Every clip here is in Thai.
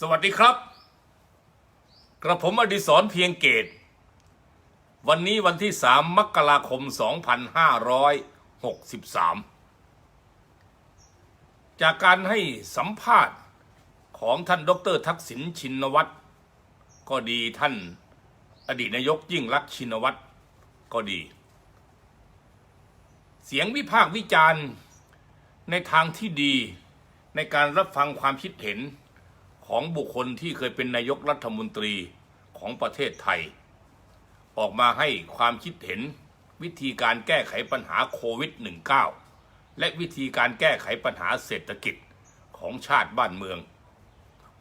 สวัสดีครับ กระผมอดิศรเพียงเกต วันนี้วันที่ 3 มกราคม 2563 จากการให้สัมภาษณ์ของท่านดรทักษิณชินวัตรก็ดีท่านอดีตนายกยิ่งรักชินวัตรก็ดี เสียงวิพากษ์วิจารณ์ในทางที่ดีในการรับฟังความคิดเห็น ของบุคคลที่เคยเป็นนายกรัฐมนตรีของประเทศไทย ออกมาให้ความคิดเห็นวิธีการแก้ไขปัญหาโควิด -19 และวิธีการแก้ไขปัญหาเศรษฐกิจของชาติบ้านเมือง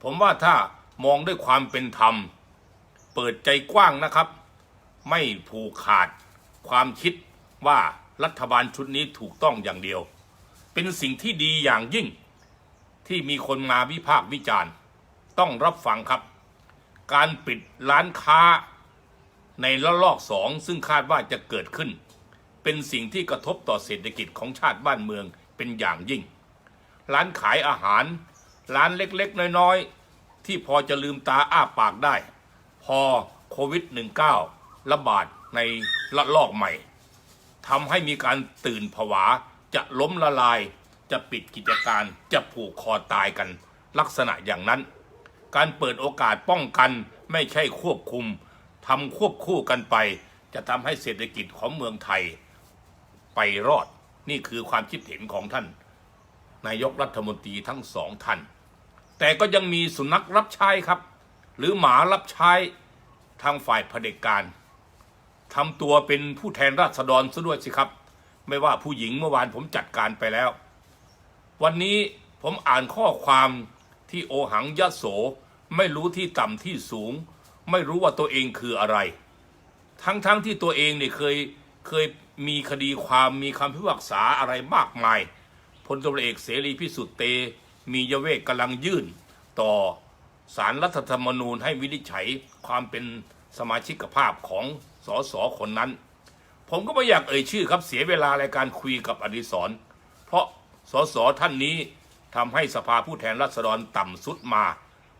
ผมว่าถ้ามองด้วยความเป็นธรรม เปิดใจกว้างนะครับ ไม่ผูกขาดความคิดว่ารัฐบาลชุดนี้ถูกต้องอย่างเดียว เป็นสิ่งที่ดีอย่างยิ่งที่มีคนมาวิพากษ์วิจารณ์ ต้องรับฟังครับ การปิดร้านค้าในระลอกสองซึ่งคาดว่าจะเกิดขึ้น เป็นสิ่งที่กระทบต่อเศรษฐกิจของชาติบ้านเมืองเป็นอย่างยิ่ง ร้านขายอาหาร ร้านเล็กๆ น้อยๆ ที่พอจะลืมตาอ้าปากได้ พอโควิด -19 ระบาดในระลอกใหม่ทำให้มีการตื่นผวาจะล้มละลาย จะปิดกิจการจะผูกคอตายกัน ลักษณะอย่างนั้น การเปิดโอกาสป้องกันไม่ใช่ควบคุมทำควบคู่กันไป จะทำให้เศรษฐกิจของเมืองไทย ไปรอดนี่คือความคิดเห็นของท่าน นายกรัฐมนตรีทั้งสองท่าน แต่ก็ยังมีสุนัขรับใช้ครับ หรือหมารับใช้ทางฝ่ายเผด็จการทำตัวเป็นผู้แทนราษฎรซะด้วยสิครับ ไม่ว่าผู้หญิงเมื่อวานผมจัดการไปแล้ว วันนี้ผมอ่านข้อความที่โอหังยะโส ไม่รู้ที่ต่ำที่สูง ไม่รู้ว่าตัวเองคืออะไร ทั้งๆทที่ตัวเองเนี่ยเคยเคยมีคดีความมีคำพิพากษาอะไรมากมายพลตำรวจเอกเสรีพิสุทธิ์เต มียเวกกำลังยื่น ต่อสารรัฐธรรมนูญให้วินิจฉัยความเป็นสมาชิกภาพของสสคนนั้น ผมก็ไม่อยากเอ่ยชื่อครับเสียเวลาในการคุยกับอดิศรเพราะสสท่านนี้ทำให้สภาผู้แทนราษฎรต่ำสุดมา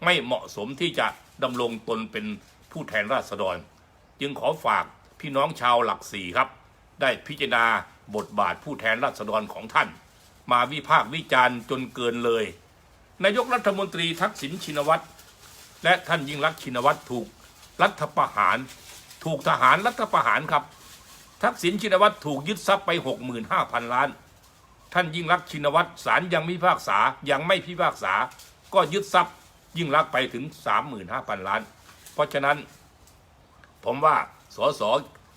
ไม่เหมาะสมที่จะดำรงตนเป็นผู้แทนราษฎร จึงขอฝากพี่น้องชาวหลักสี่ครับ ได้พิจารณาบทบาทผู้แทนราษฎรของท่าน มาวิพากษ์วิจารณ์จนเกินเลย นายกรัฐมนตรีทักษิณชินวัตรและท่านยิ่งรักชินวัตรถูกรัฐประหาร ถูกทหารรัฐประหารครับ ทักษิณชินวัตรถูกยึดทรัพย์ไป 65,000 ล้าน ท่านยิ่งรักชินวัตรศาลยังไม่พิพากษายังไม่พิพากษา ก็ยึดทรัพย์ ยิ่งรักไปถึง 35,000 ล้าน เพราะฉะนั้น ผมว่าสส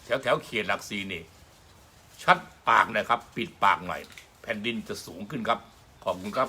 แถวแถวเขตหลักสีนี่ ชัดปากนะครับ ปิดปากหน่อย แผ่นดินจะสูงขึ้นครับ ขอบคุณครับ